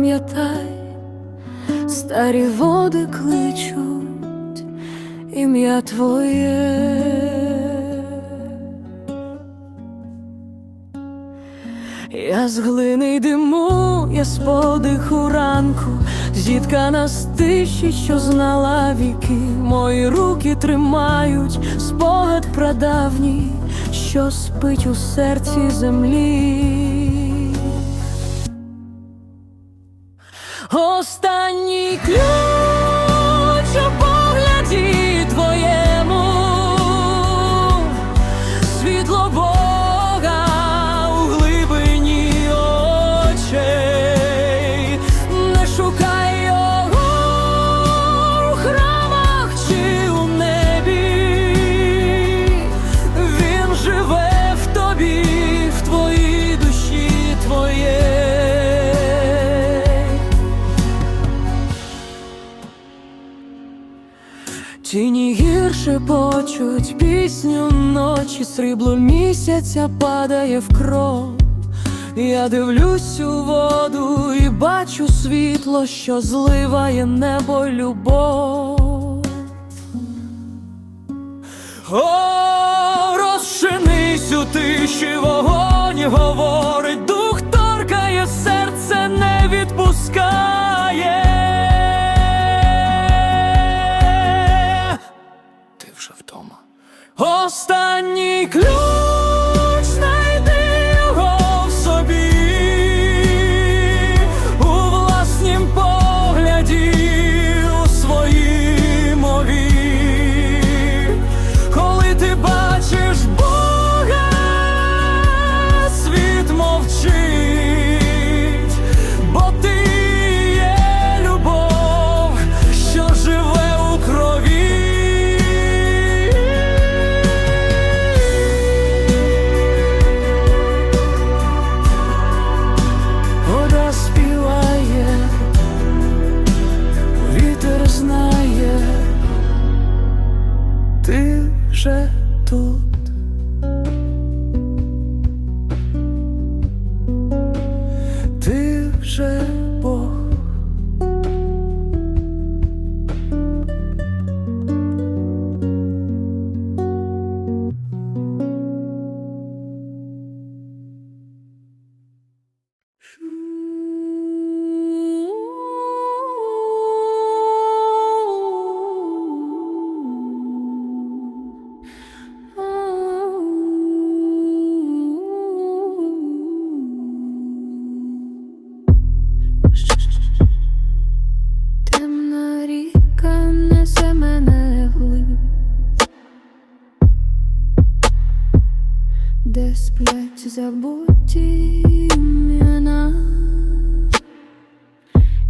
пам'ятай, старі води кличуть ім'я твоє. Я з глини диму, я з подиху ранку, зіткана з тиші, що знала віки, мої руки тримають спогад прадавній, що спить у серці землі. Останній ключ у погляді твоєму, світло гірше почуть пісню ночі, срібло місяця падає в кров. Я дивлюсь у воду і бачу світло, що зливає небо любов. О, розчинись у тиші вогонь говорить, дух торкає, серце не відпускає. Останній ключ забуті імена.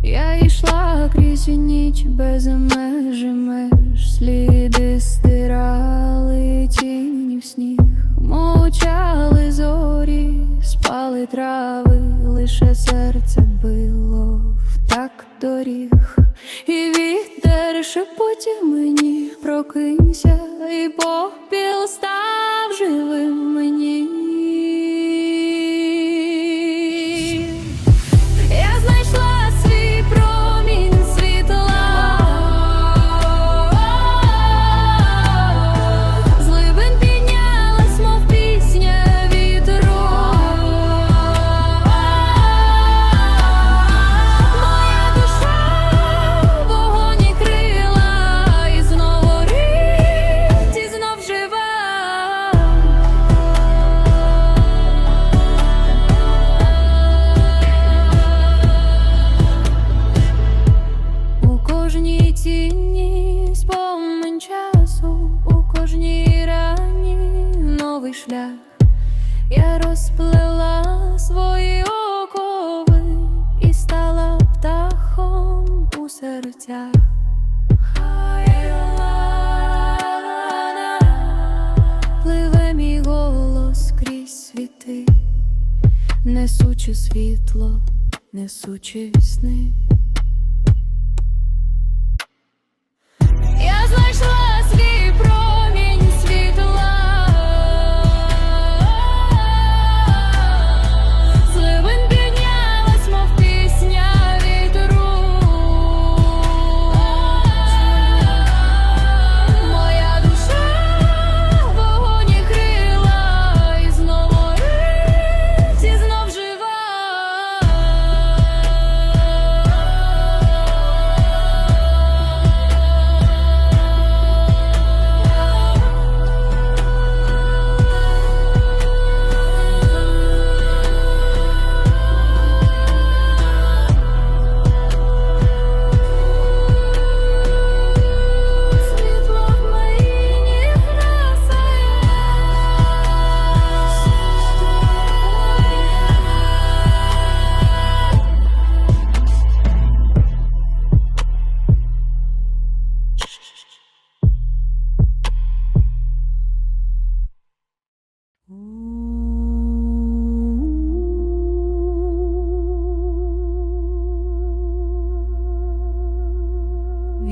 Я йшла крізь ніч без межі меж, сліди стирали тіні в сніг, мовчали зорі, спали трави, лише серце било в так доріг, і вітер шепотів мені, прокинься, і попіл став живим мені. Серцях. Пливе мій голос крізь світи, несучи світло, несучи сни.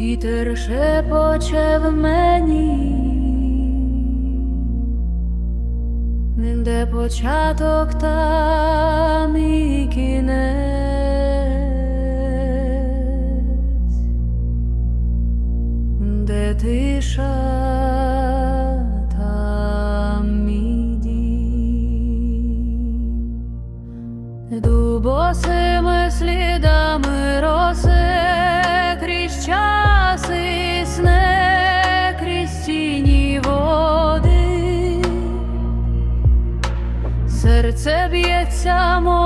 Вітер шепоче в мені, де початок там і кінець, де тиша там. amor.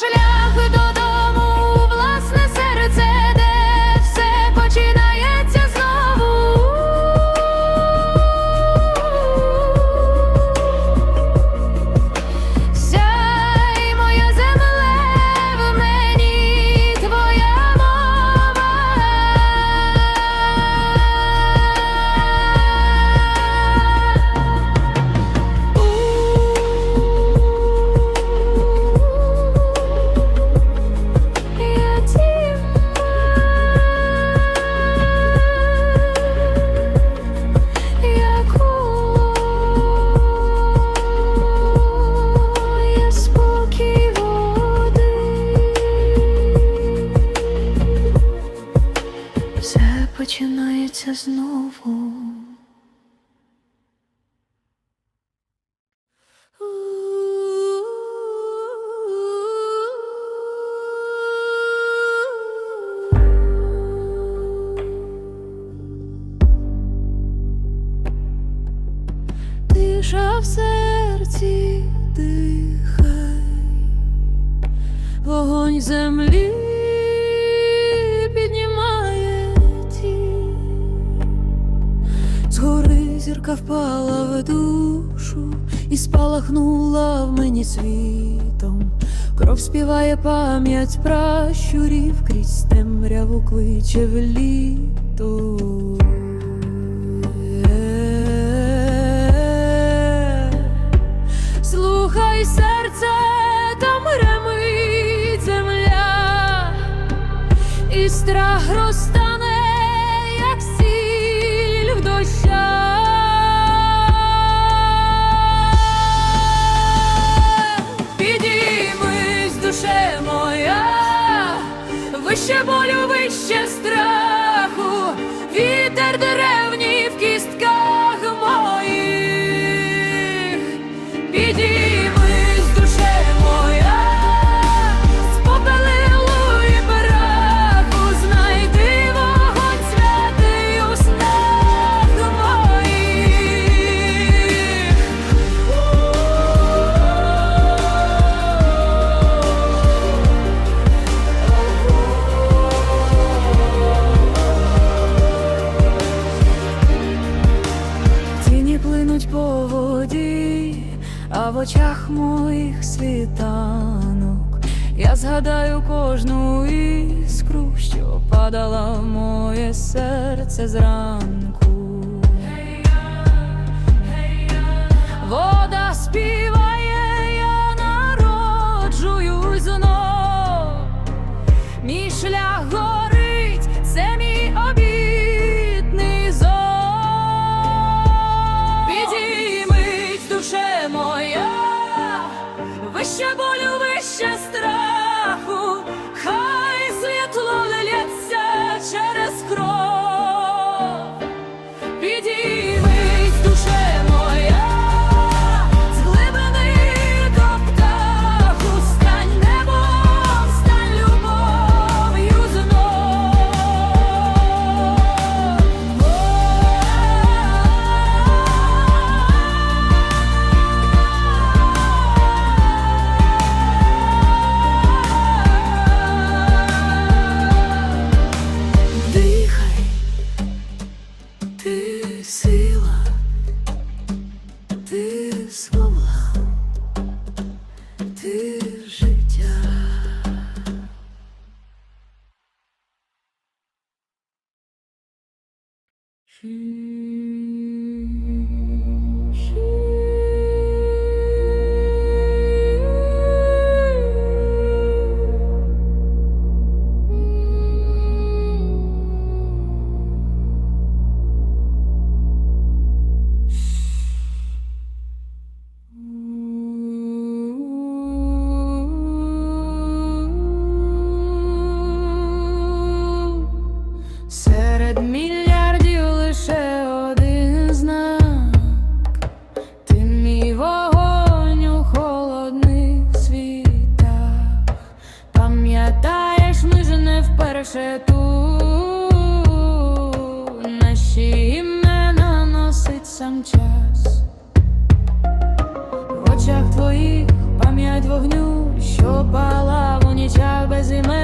кашля. зелені світом, кров співає пам'ять пращурів крізь темряву кличе в літо. Слухай серце там ремить земля, і страх росте. сонце зранку, вода співа. час, в очах твоїх пам'ять вогню, що пала в унічах без імен.